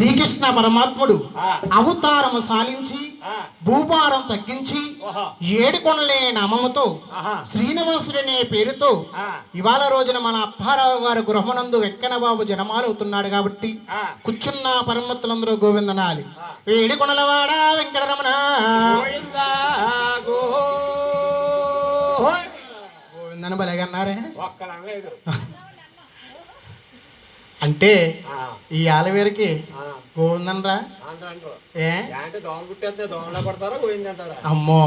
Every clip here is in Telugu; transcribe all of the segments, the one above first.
శ్రీకృష్ణ పరమాత్ముడు ఆ. అవతారము సాలించి. భూభారం తగ్గించి ఓహో. ఏడుకొండలే నామముతో. శ్రీనివాసుడనే పేరుతో. ఇవాళ రోజున మన అప్పారావు గారు గృహమునందు వెక్కనబాబు జనమాలు అవుతున్నాడు కాబట్టి. కూర్చున్న పరమత్తులందరూ గోవిందనాలి వేడికొండలవాడ వెంకటరమణ. గోవిందని బలేగా అన్నారే ఒక్కరం లేదు అంటే ఈ ఆలవేరికి గోవిందనరా ఏ? అమ్మో.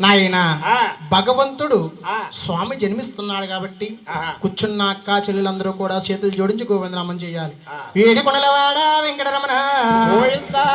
నాయన. భగవంతుడు. స్వామి జన్మిస్తున్నాడు కాబట్టి. కూర్చున్న అక్క చెల్లెలందరూ కూడా చేతులు జోడించి గోవిందనామం చేయాలి. వేడి కొనలవాడ వెంకటరమణ. గోవిందా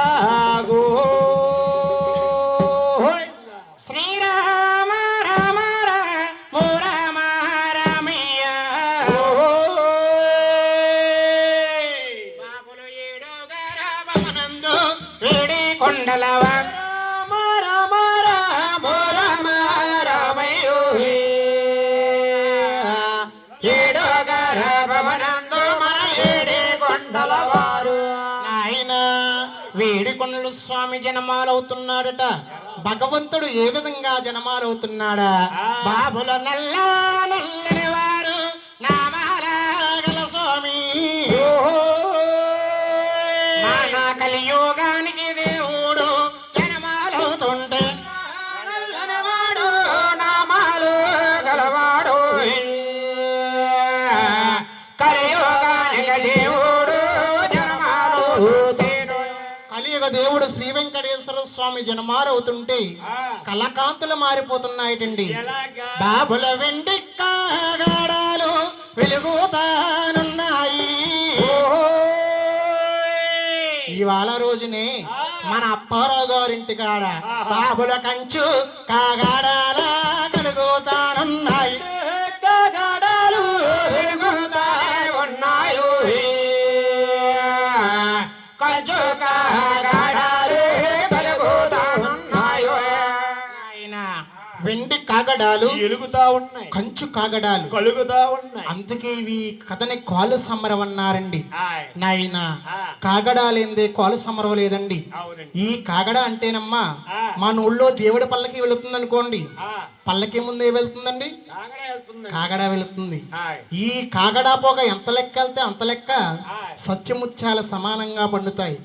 స్వామి జనమాలవుతున్నాడట. భగవంతుడు ఏ విధంగా జనమాలవుతున్నాడా? బాబుల నల్ల దేవుడు శ్రీ వెంకటేశ్వర స్వామి జనమాలవుతుంటే కళకాంతులు మారిపోతున్నాయటండి. బాబుల వెండి కాగడాలు వెలుగుతానున్నాయి. ఇవాళ రోజునే మన అప్పారావు గారింటి కాడ బాబుల కంచు కాగడాల వెండి కాగడాలు ఎలుగుతా ఉన్నాయి. కంచు కాగడాలు కలుగుతా ఉన్నాయి. అందుకే ఇవి కథని కాలు సమరం అన్నారండి. నాయన. కాగడాలేందే కాలు సమరం లేదండి ఈ కాగడ అంటేనమ్మా ఆ. మన ఊళ్ళో దేవుడి పల్లకి వెళుతుంది అనుకోండి పల్లకి ముందే వెళ్తుందండి కాగడా వెళ్తుంది. ఈ కాగడా పోక ఎంత లెక్క వెళ్తే అంత లెక్క. సత్యముత్యాల సమానంగా పండుతాయి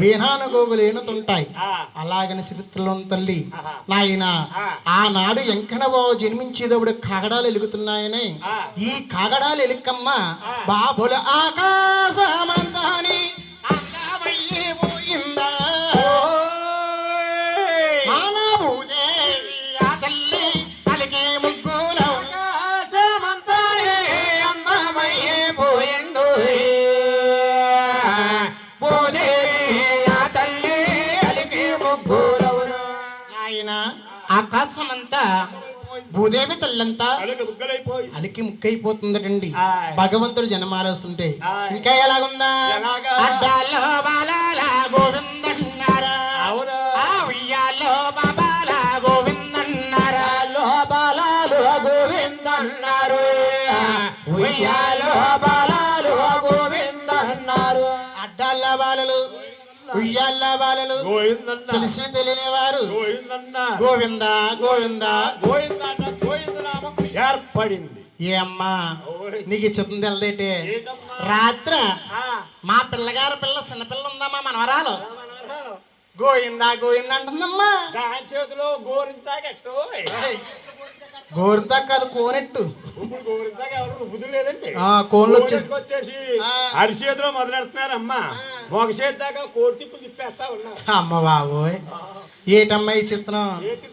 వేనాను గోగులు ఏనుతుంటాయి అలాగని చరిత్రలో తల్లి. నాయన. ఆనాడు ఎంకనబాబు జన్మించేటప్పుడు కాగడాలు ఎలుగుతున్నాయని. ఈ కాగడాలు ఎలుకమ్మ బాబుల ఆకాశమంతాని ఆయన ఆకాశమంతా భూదేవి తల్లంతా అలికి ముక్కైపోతుందటండి. భగవంతుడు జనమాలేస్తుంటే. ఇంకా ఎలాగుందా? ఎలాగా? అడ్డాల్లో బాలాల గోవిందన్నారా? అవునా? ఆ ఉయ్యాల్లో బాబాల గోవిందన్నారా? లోబలాలు గోవిందన్నారు. ఉయ్యాలో బలాలు గోవిందన్నారు. అడ్డాల బాలలు ఉయ్యాల బాలలు తెలిసి తెలియని వారు గోవింద గోవింద. ఏర్పడింది. ఏ అమ్మా. నీకు వెళ్దేటే ఏంటమ్మా? రాత్ర మా పిల్లగారు పిల్ల చిన్నపిల్ల ఉందమ్మా మనవరాలు మనవరాలు. గోయిందా గోయిందా అంటుందమ్మా. దాని చేతిలో గోరింతాగట్టు గోరిందాకాలు కోనెట్టు. ఇప్పుడు గోరింతాగ ఎవరు రుబ్బుదు లేదండి. ఆ కోన్లు వచ్చేసి. అరిచేతిలో మొదలెడుతున్నారమ్మా. చేతి దాకా కోడి తిప్పులు తిప్పేస్తా ఉన్నారు అమ్మ బాబోయ్. ఏటమ్మా ఈ చిత్రం? ఏంటి